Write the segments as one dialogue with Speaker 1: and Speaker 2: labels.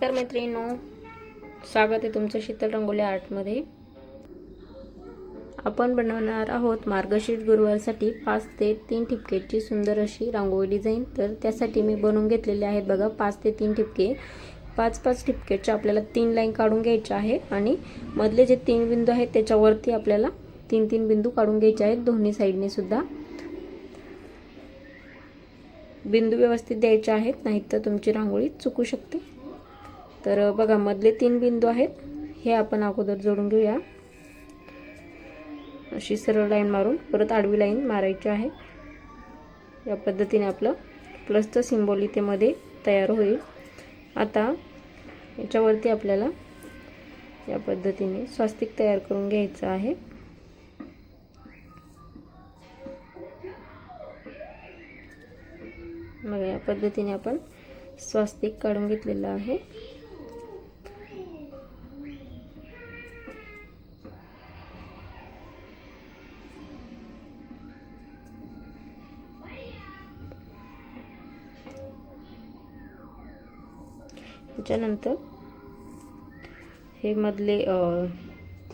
Speaker 1: नमस्कार मैत्रिणींनो. स्वागत आहे तुमचं शीतल रंगोली आर्टमध्ये आपण बनवणार आहोत मार्गशीर्ष गुरुवारसाठी पाच ते तीन ठिपकेची सुंदर अशी रांगोळी डिझाईन तर त्यासाठी मी बनवून घेतलेले आहेत बघा पाच ते तीन ठिपके. पाच पाच ठिपकेच्या आपल्याला तीन लाईन काढून घ्यायच्या आहे आणि मधले जे तीन बिंदू आहेत त्याच्यावरती आपल्याला तीन तीन बिंदू काढून घ्यायचे आहेत दोन्ही साईडने सुद्धा. बिंदू व्यवस्थित द्यायचे आहेत नाहीतर तुमची रांगोळी चुकू शकते. तर बघा मधले तीन बिंदू आहेत. हे आपण अगोदर जोडून घेऊया. अशी सरळ लाईन मारून परत आडवी लाईन मारायची आहे. या पद्धतीने आपलं प्लसचं सिम्बॉल इथे मध्ये तयार होईल. आता याच्यावरती आपल्याला या पद्धतीने स्वास्तिक तयार करून घ्यायचं आहे. बघा या पद्धतीने आपण स्वास्तिक काढून घेतलेलं आहे. त्याच्यानंतर हे मधले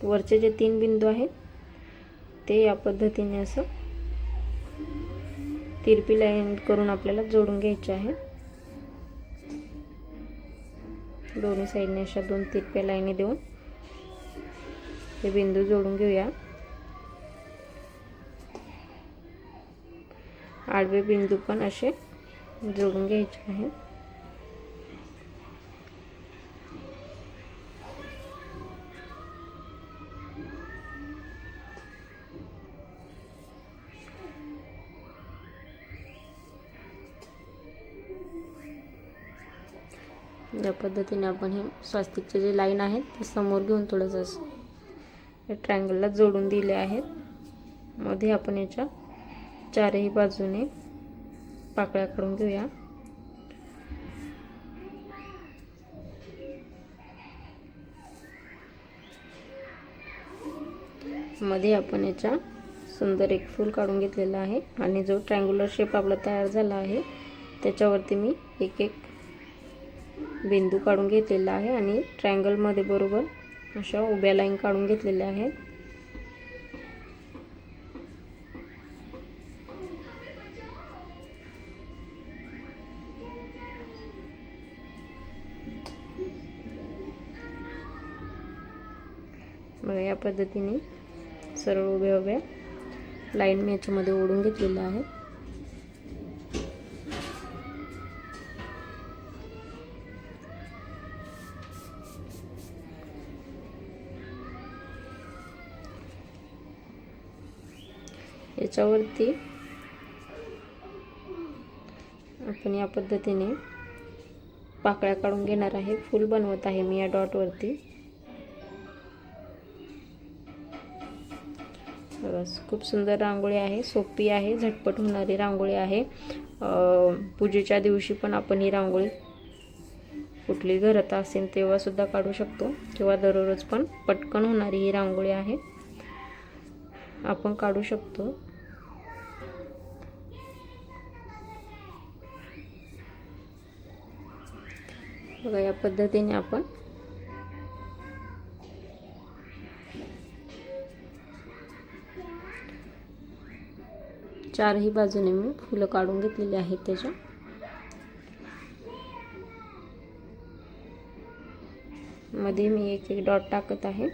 Speaker 1: वरचे जे तीन बिंदू आहेत ते या पद्धतीने असं तिरपी लाईन करून आपल्याला जोडून घ्यायचे आहे. दोन्ही साईडने अशा दोन तिरप्या लाईनी देऊन हे बिंदू जोडून घेऊया. आडवे बिंदू पण असे जोडून घ्यायचे आहेत. या पद्धतीने आपण हे स्वास्तिकचे जे लाईन आहेत ते समोर घेऊन थोडंसं असं या ट्रँगलला जोडून दिले आहेत. मध्ये आपण याच्या चारही बाजूने पाकळ्या काढून घेऊया. मध्ये आपण याच्या सुंदर एक फूल काढून घेतलेला आहे आणि जो ट्रँग्युलर शेप आपला तयार झाला आहे त्याच्यावरती मी एक एक बिंदू काढून घेतलेला आहे आणि ट्रँगलमध्ये बरोबर अशा उभ्या लाईन काढून घेतलेल्या आहेत. बघा या पद्धतीने सर्व उभ्या उभ्या लाईन मी याच्यामध्ये ओढून घेतलेल्या आहेत याच्यावरती आपण या पद्धतीने पाकळ्या काढून घेणार आहे. फूल बनवत आहे मी या डॉटवरती बस खूप सुंदर रांगोळी आहे सोपी आहे झटपट होणारी रांगोळी आहे. पूजेच्या दिवशी पण आपण ही रांगोळी कुठली घरता असेल तेव्हा सुद्धा काढू शकतो. किंवा दररोज पण पटकन होणारी ही रांगोळी आहे. आपण काढू शकतो. बघा या पद्धतीने आपण चारही बाजूने मी फुलं काढून घेतलेली आहेत त्याच्या. मध्ये मी एक एक डॉट टाकत आहे.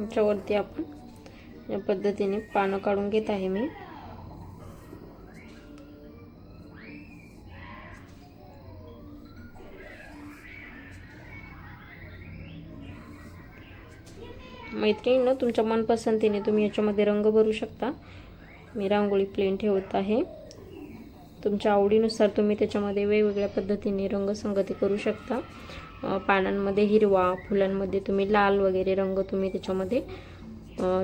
Speaker 1: याच्यावरती आपण या पद्धतीने पानं काढून घेत आहे मी. मैत्रिणीनं तुमच्या मनपसंतीने तुम्ही याच्यामध्ये रंग भरू शकता. मी रांगोळी प्लेन ठेवत आहे. तुमच्या आवडीनुसार तुम्ही त्याच्यामध्ये वेगवेगळ्या पद्धतीने रंगसंगती करू शकता. पानांमध्ये हिरवा फुलांमध्ये तुम्ही लाल वगैरे रंग तुम्ही त्याच्यामध्ये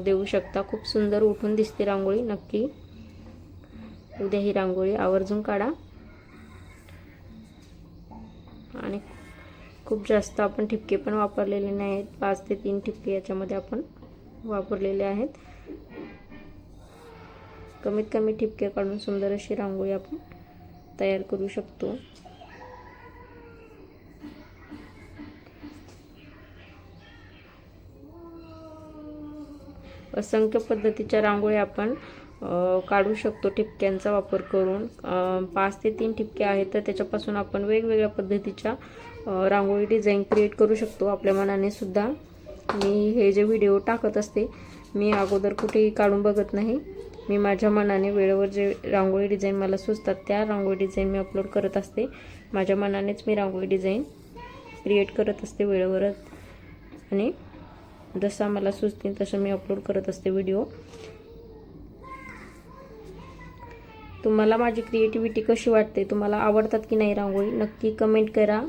Speaker 1: देऊ शकता. खूप सुंदर उठून दिसते रांगोळी नक्की. उद्या ही रांगोळी आवर्जून काढा. आणि खूप जास्त आपण ठिपके पण वापरलेले नाही आहेत पाच ते तीन ठिपके याच्यामध्ये आपण वापरलेले आहेत. कमीत कमी ठिपके काढून सुंदर अशी रांगोळी आपण तयार करू शकतो. असंख्य पद्धतीच्या रांगोळ्या आपण काढू शकतो ठिपक्यांचा वापर करून. पाच ते तीन ठिपके आहेत तर त्याच्यापासून आपण वेगवेगळ्या पद्धतीच्या रांगोळी डिझाईन क्रिएट करू शकतो. आपल्या मनाने सुद्धा. मी हे जे व्हिडिओ टाकत असते मी अगोदर कुठेही काढून बघत नाही. मी माझ्या मनाने वेळेवर जे रांगोळी डिझाईन मला सुचतात त्या रांगोळी डिझाईन मी अपलोड करत असते. माझ्या मनानेच मी रांगोळी डिझाईन क्रिएट करत असते वेळेवरच. आणि जसा मला सुचतील तसं मी अपलोड करत असते व्हिडिओ तुम्हाला माझी क्रिएटिव्हिटी कशी वाटते? तुम्हाला आवडतात की नाही रांगोळी? नक्की कमेंट करा.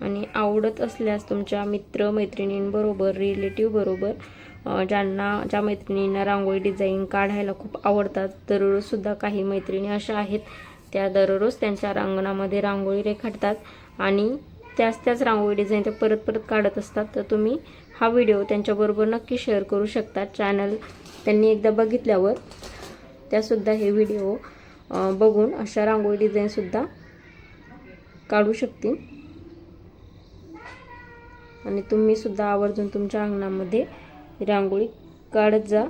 Speaker 1: आणि आवडत असल्यास तुमच्या मित्र मैत्रिणींबरोबर रिलेटिव्ह बरोबर ज्यांना ज्या मैत्रिणींना रांगोळी डिझाईन काढायला खूप आवडतात दररोजसुद्धा काही मैत्रिणी अशा आहेत त्या दररोज त्यांच्या रांगणामध्ये रांगोळी रेखाटतात आणि त्याच त्याच रांगोळी डिझाईन ते परत परत काढत असतात. तर तुम्ही हा व्हिडिओ त्यांच्याबरोबर नक्की शेअर करू शकता. चॅनल त्यांनी एकदा बघितल्यावर त्यासुद्धा हे व्हिडिओ बघून अशा रांगोळी डिझाईनसुद्धा काढू शकतील. आणि तुम्ही सुद्धा आवर्जून तुमच्या अंगणामध्ये रांगोळी काढत जा.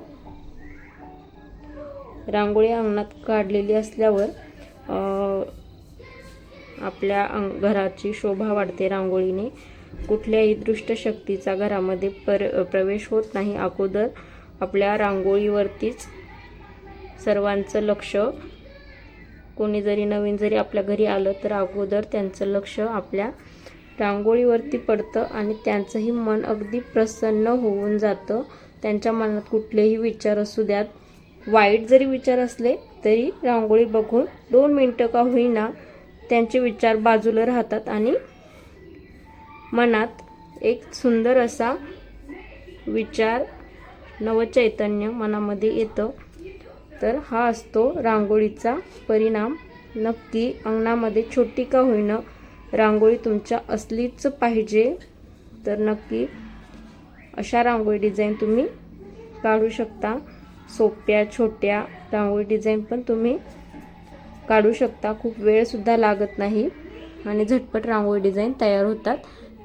Speaker 1: रांगोळी अंगणात काढलेली असल्यावर आपल्या अंग घराची शोभा वाढते रांगोळीने. कुठल्याही दृष्ट शक्तीचा घरामध्ये पर प्रवेश होत नाही. अगोदर आपल्या रांगोळीवरतीच सर्वांचं लक्ष कोणी जरी नवीन जरी आपल्या घरी आलं तर अगोदर त्यांचं लक्ष आपल्या रांगोळीवरती पडतं आणि त्यांचंही मन अगदी प्रसन्न होऊन जातं. त्यांच्या मनात कुठलेही विचार असू द्यात. वाईट जरी विचार असले तरी रांगोळी बघून दोन मिनटं का होईना त्यांचे विचार बाजूला राहतात आणि मनात एक सुंदर असा विचार नवचैतन्य मनामध्ये येतं. तर हा असतो रांगोळीचा परिणाम. नक्की अंगणामध्ये छोटी का होईना रांगोळी तुमच्या असलीच पाहिजे. तर नक्की अशा रांगोळी डिझाईन तुम्ही काढू शकता. सोप्या छोट्या रांगोळी डिझाईन पण तुम्ही काढू शकता. खूप वेळसुद्धा लागत नाही आणि झटपट रांगोळी डिझाईन तयार होतात.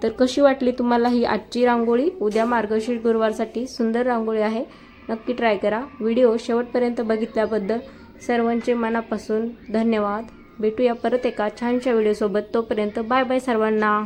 Speaker 1: तर कशी वाटली तुम्हाला ही आजची रांगोळी? उद्या मार्गशीर्ष गुरुवारसाठी सुंदर रांगोळी आहे. नक्की ट्राय करा. व्हिडिओ शेवटपर्यंत बघितल्याबद्दल सर्वांचे मनापासून धन्यवाद. भेटूया परत एका छानशा व्हिडिओसोबत तोपर्यंत बाय बाय सर्वांना.